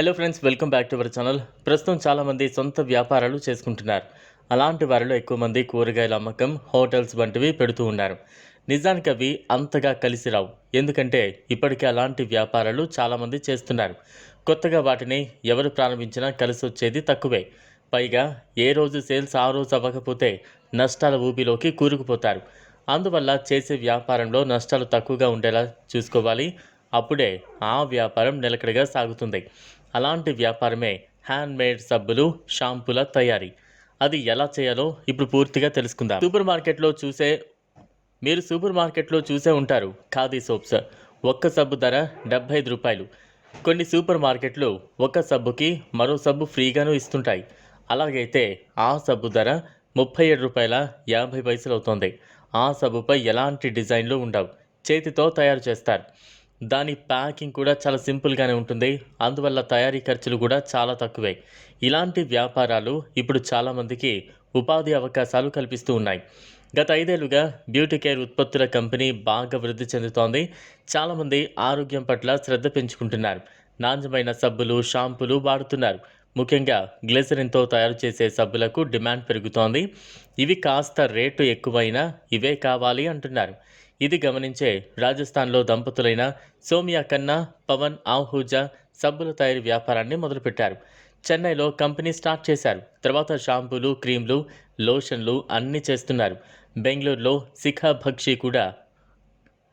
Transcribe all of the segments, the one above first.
Hello friends welcome back to our channel ప్రస్తుతం చాలామంది సొంత వ్యాపారాలు చేసుకుంటున్నారు. అలాంటి వారిలో ఎక్కువ మంది కూరగాయల అమ్మకం హోటల్స్ వంటివి పెడుతూ ఉన్నారు. నిజానికి అవి అంతగా కలిసి రావు. ఎందుకంటే ఇప్పటికే అలాంటి వ్యాపారాలు చాలామంది చేస్తున్నారు. కొత్తగా వాటిని ఎవరు ప్రారంభించినా కలిసి వచ్చేది తక్కువే. పైగా ఏ రోజు సేల్స్ ఆ రోజు అవ్వకపోతే నష్టాల ఊబిలోకి కూరుకుపోతారు. అందువల్ల చేసే వ్యాపారంలో నష్టాలు తక్కువగా ఉండేలా చూసుకోవాలి. అప్పుడే ఆ వ్యాపారం నిలకడగా సాగుతుంది. అలాంటి వ్యాపారమే హ్యాండ్ మేడ్ సబ్బులు షాంపూల తయారీ. అది ఎలా చేయాలో ఇప్పుడు పూర్తిగా తెలుసుకుందాం. సూపర్ మార్కెట్లో చూసే మీరు సూపర్ మార్కెట్లో చూసే ఉంటారు ఖాదీ సోప్స్. ఒక్క సబ్బు ధర డెబ్బై ఐదు రూపాయలు. కొన్ని సూపర్ మార్కెట్లు ఒక సబ్బుకి మరో సబ్బు ఫ్రీగాను ఇస్తుంటాయి. అలాగైతే ఆ సబ్బు ధర ముప్పై ఏడు రూపాయల యాభై పైసలు అవుతుంది ఆ సబ్బుపై ఎలాంటి డిజైన్లు ఉండవు. చేతితో తయారు చేస్తారు. దాని ప్యాకింగ్ కూడా చాలా సింపుల్గానే ఉంటుంది. అందువల్ల తయారీ ఖర్చులు కూడా చాలా తక్కువే. ఇలాంటి వ్యాపారాలు ఇప్పుడు చాలామందికి ఉపాధి అవకాశాలు కల్పిస్తూ ఉన్నాయి. గత ఐదేళ్ళుగా బ్యూటీ కేర్ ఉత్పత్తుల కంపెనీ బాగా వృద్ధి చెందుతోంది. చాలామంది ఆరోగ్యం పట్ల శ్రద్ధ పెంచుకుంటున్నారు. నాణ్యమైన సబ్బులు షాంపులు వాడుతున్నారు. ముఖ్యంగా గ్లిసరిన్తో తయారు చేసే సబ్బులకు డిమాండ్ పెరుగుతోంది. ఇవి కాస్త రేటు ఎక్కువైనా ఇవే కావాలి అంటున్నారు. ఇది గమనించే రాజస్థాన్లో దంపతులైన సోమియా ఖన్నా పవన్ ఆహూజా సబ్బుల తయారీ వ్యాపారాన్ని మొదలుపెట్టారు. చెన్నైలో కంపెనీ స్టార్ట్ చేశారు. తర్వాత షాంపూలు క్రీమ్లు లోషన్లు అన్నీ చేస్తున్నారు. బెంగళూరులో శిఖా భక్షి కూడా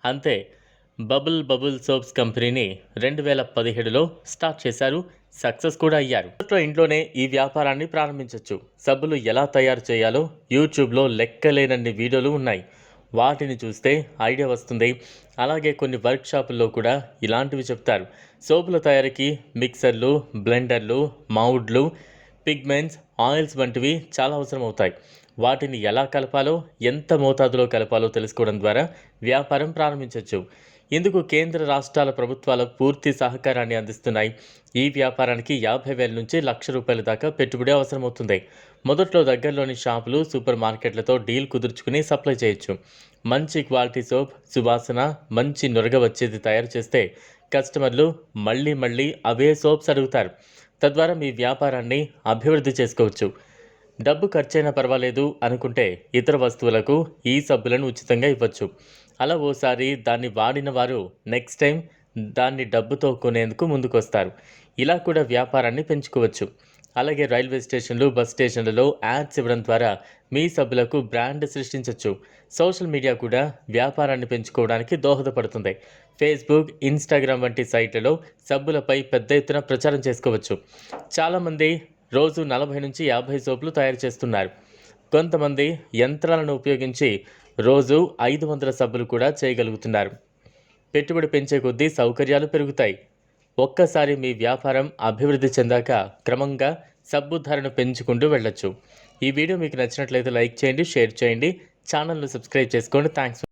అంతే. బబుల్ బబుల్ సోప్స్ కంపెనీని రెండు వేల పదిహేడులో స్టార్ట్ చేశారు. సక్సెస్ కూడా అయ్యారు. ఇంట్లోనే ఈ వ్యాపారాన్ని ప్రారంభించవచ్చు సబ్బులు ఎలా తయారు చేయాలో యూట్యూబ్లో లెక్కలేనన్ని వీడియోలు ఉన్నాయి. వాటిని చూస్తే ఐడియా వస్తుంది. అలాగే కొన్ని వర్క్షాపుల్లో కూడా ఇలాంటివి చెప్తారు. సోపుల తయారీకి మిక్సర్లు బ్లెండర్లు మౌడ్లు పిగ్మెంట్స్ ఆయిల్స్ వంటివి చాలా అవసరం అవుతాయి వాటిని ఎలా కలపాలో ఎంత మోతాదులో కలపాలో తెలుసుకోవడం ద్వారా వ్యాపారం ప్రారంభించవచ్చు ఇందుకు కేంద్ర రాష్ట్రాల ప్రభుత్వాల పూర్తి సహకారాన్ని అందిస్తున్నాయి? ఈ వ్యాపారానికి యాభై వేల నుంచి లక్ష రూపాయల దాకా పెట్టుబడి అవసరమవుతుంది. మొదట్లో దగ్గరలోని షాపులు సూపర్ మార్కెట్లతో డీల్ కుదుర్చుకుని సప్లై చేయొచ్చు. మంచి క్వాలిటీ సోప్ సువాసన మంచి నురగ వచ్చేది తయారు చేస్తే కస్టమర్లు మళ్ళీ మళ్ళీ అవే సోప్స్ అడుగుతారు. తద్వారా మీ వ్యాపారాన్ని అభివృద్ధి చేసుకోవచ్చు. డబ్బు ఖర్చైనా పర్వాలేదు అనుకుంటే ఇతర వస్తువులకు ఈ సబ్బులను ఉచితంగా ఇవ్వచ్చు. అలా ఓసారి దాన్ని వాడిన వారు నెక్స్ట్ టైం దాన్ని డబ్బుతో కొనేందుకు ముందుకొస్తారు. ఇలా కూడా వ్యాపారాన్ని పెంచుకోవచ్చు. అలాగే రైల్వే స్టేషన్లు బస్ స్టేషన్లలో యాడ్స్ ఇవ్వడం ద్వారా మీ సభ్యులకు బ్రాండ్ సృష్టించవచ్చు సోషల్ మీడియా కూడా వ్యాపారాన్ని పెంచుకోవడానికి దోహదపడుతుంది. ఫేస్బుక్ ఇన్స్టాగ్రామ్ వంటి సైట్లలో సబ్బులపై పెద్ద ఎత్తున ప్రచారం చేసుకోవచ్చు. చాలామంది రోజు నలభై నుంచి యాభై సోపులు తయారు చేస్తున్నారు. కొంతమంది యంత్రాలను ఉపయోగించి రోజు ఐదు వందల సభలు కూడా చేయగలుగుతున్నారు. పెట్టుబడి పెంచే కొద్దీ సౌకర్యాలు పెరుగుతాయి. ఒక్కసారి మీ వ్యాపారం అభివృద్ధి చెందాక క్రమంగా సబ్బు ధరను పెంచుకుంటూ వెళ్ళొచ్చు. ఈ వీడియో మీకు నచ్చినట్లయితే లైక్ చేయండి షేర్ చేయండి. ఛానల్ను సబ్స్క్రైబ్ చేసుకోండి. థ్యాంక్స్